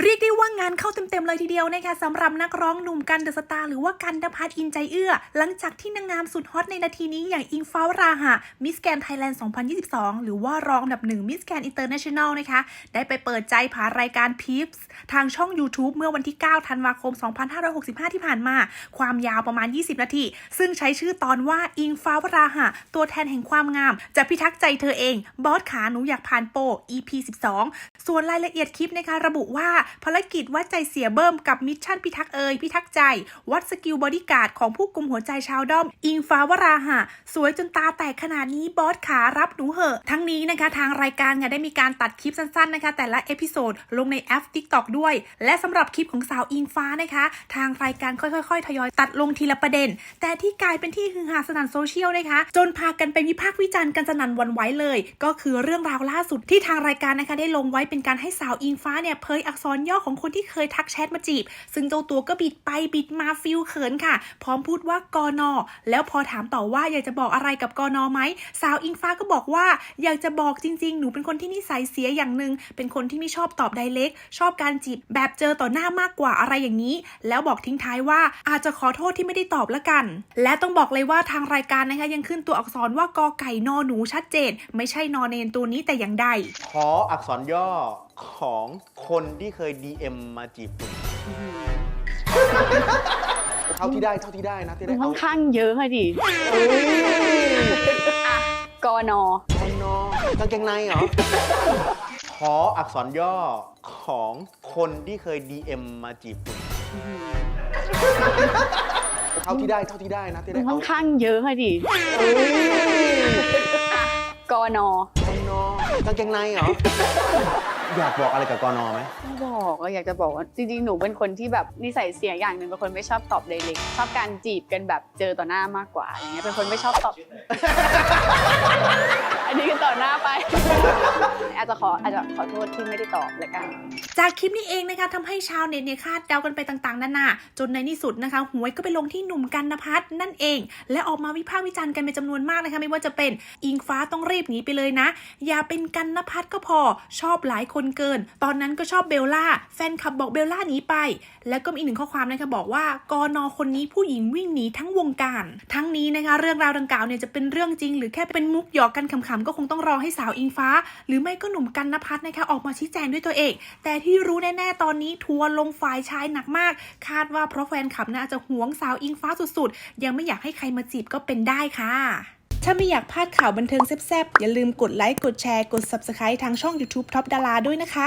เรียกได้ว่างานเข้าเต็มๆเลยทีเดียวนะคะสำหรับนักร้องหนุ่มกันเดอะสตาร์หรือว่ากันดพัฒน์อินใจเอื้อ หลังจากที่นางงามสุดฮอตในนาทีนี้อย่างอิงฟ้าวราหะมิสแกนไทยแลนด์ 2022 หรือว่ารองอันดับหนึ่งมิสแกนอินเตอร์เนชั่นแนลนะคะ ได้ไปเปิดใจผ่านรายการพีพส์ทางช่อง YouTube เมื่อวันที่ 9 ธันวาคม 2565 ที่ผ่านมา ความยาวประมาณ 20 นาที ซึ่งใช้ชื่อตอนว่าอิงฟ้าวราหะตัวแทนแห่งความงาม จะพิทักษ์ใจเธอเองบอสขาหนูอยากผ่านโป EP 12 ส่วนรายละเอียดคลิปนะคะระบุว่าภารกิจวัดใจเสียเบิ่มกับมิชชั่นพิทักษ์เอยพิทักษ์ใจ วัดสกิลบอดี้การ์ดของผู้กลุ่มหัวใจชาวด้อม อิงฟ้าวราหะ สวยจนตาแตกขนาดนี้บอสขารับหนูเหอะ ทั้งนี้นะคะทางรายการค่ะได้มีการตัดคลิปสั้นๆนะคะ แต่ละเอพิโซดลงในแอป TikTok ด้วย และสำหรับคลิปของสาวอิงฟ้านะคะ ทางรายการค่อยๆ ทยอยตัดลงทีละประเด็น แต่ที่กลายเป็นที่ฮือฮาสนั่นโซเชียลนะคะ จนพากันไปวิพากษ์วิจารณ์กันสนั่นวันไหวเลย ก็คือเรื่องราวล่าสุดที่ทางรายการนะคะได้ลงไว้เป็นการให้สาวอิงฟ้าเนี่ยเผยอักษรรย่อของคนที่เคยทักแชทมาจีบ ซึ่งเจ้าตัวก็บิดไปบิดมาฟิลเขินค่ะ พร้อมพูดว่ากอนอ แล้วพอถามต่อว่าอยากจะบอกอะไรกับกอนอไหม สาวอิงฟ้าก็บอกว่า อยากจะบอกจริง ๆ หนูเป็นคนที่นิสัยเสียอย่างหนึ่งเป็นคนที่ไม่ชอบตอบไดเรกชอบการจีบแบบเจอต่อหน้ามากกว่าอะไรอย่างนี้ แล้วบอกทิ้งท้ายว่าอาจจะขอโทษที่ไม่ได้ตอบละกัน และต้องบอกเลยว่าทางรายการนะคะยังขึ้นตัวอักษรว่ากอไก่นอหนูชัดเจน ไม่ใช่นอเนนตัวนี้แต่อย่างใด ขออักษรย่อของคนที่เคย DM มาจีบคุณเท่าที่ได้เท่าที่ได้นะที่มัได้นค่เอาอนข้างเยอะค่ะดิเอ้ยกอนอไอ้นอกางเกงในเหรอขออักษรย่อของคนที่เคย DM มาจีบคุณเท่าที่ได้เท่าที่ได้นะที่มัได้นค่เอาอนข้างเยอะค่ะดิเอ้ยกอนอไอ้นอ กางเกงในเหรอ อยากบอกอะไรกับกอนอไหม ไม่บอกอะอยากจะบอกว่าจริงๆ หนูเป็นคนที่แบบนิสัยเสียอย่างหนึ่งเป็นคนไม่ชอบตอบเดลิกชอบการจีบกันแบบเจอต่อหน้ามากกว่าอย่างเงี้ยเป็นคนไม่ชอบตอบ อันนี้คือต่อหน้าไป อาจจะขออาจจะขอโทษที่ไม่ได้ตอบละกัน จากคลิปนี้เองนะคะทำให้ชาวเน็ตเนี่ยคาดเดากันไปต่างๆนานาจนในที่สุดนะคะหวยก็ไปลงที่หนุ่มกันนพัฒน์นั่นเอง และออกมาวิพากษ์วิจารณ์กันเป็นจำนวนมากนะคะไม่ว่าจะเป็นอิงฟ้าต้องรีบหนีไปเลยนะ อย่าเป็นกันนพัฒน์ก็พอชอบหลายคนเกิน ตอนนั้นก็ชอบเบลล่าแฟนคลับบอกเบลล่าหนีไป แล้วก็มีอีกหนึ่งข้อความนะคะบอกว่ากอนอคนนี้ผู้หญิงวิ่งหนีทั้งวงการ ทั้งนี้นะคะเรื่องราวดังกล่าวเนี่ยจะเป็นเรื่องจริง หรือแค่เป็นมุกหยอกกันขำๆก็คงต้องรอให้สาวอิงฟ้า หรือไม่ก็หนุ่มกันนพัฒน์นะคะออกมาชี้แจงด้วยตัวเอง แต่ที่รู้แน่ๆตอนนี้ทัวร์ลงฝ่ายชายหนักมาก คาดว่าเพราะแฟนคลับน่าจะหวงสาวอิงฟ้าสุดๆ ยังไม่อยากให้ใครมาจีบก็เป็นได้ค่ะถ้าไม่อยากพลาดข่าวบันเทิงแซ่บๆ อย่าลืมกดไลค์ กดแชร์ กด Subscribe ทางช่อง YouTube Top ดาราด้วยนะคะ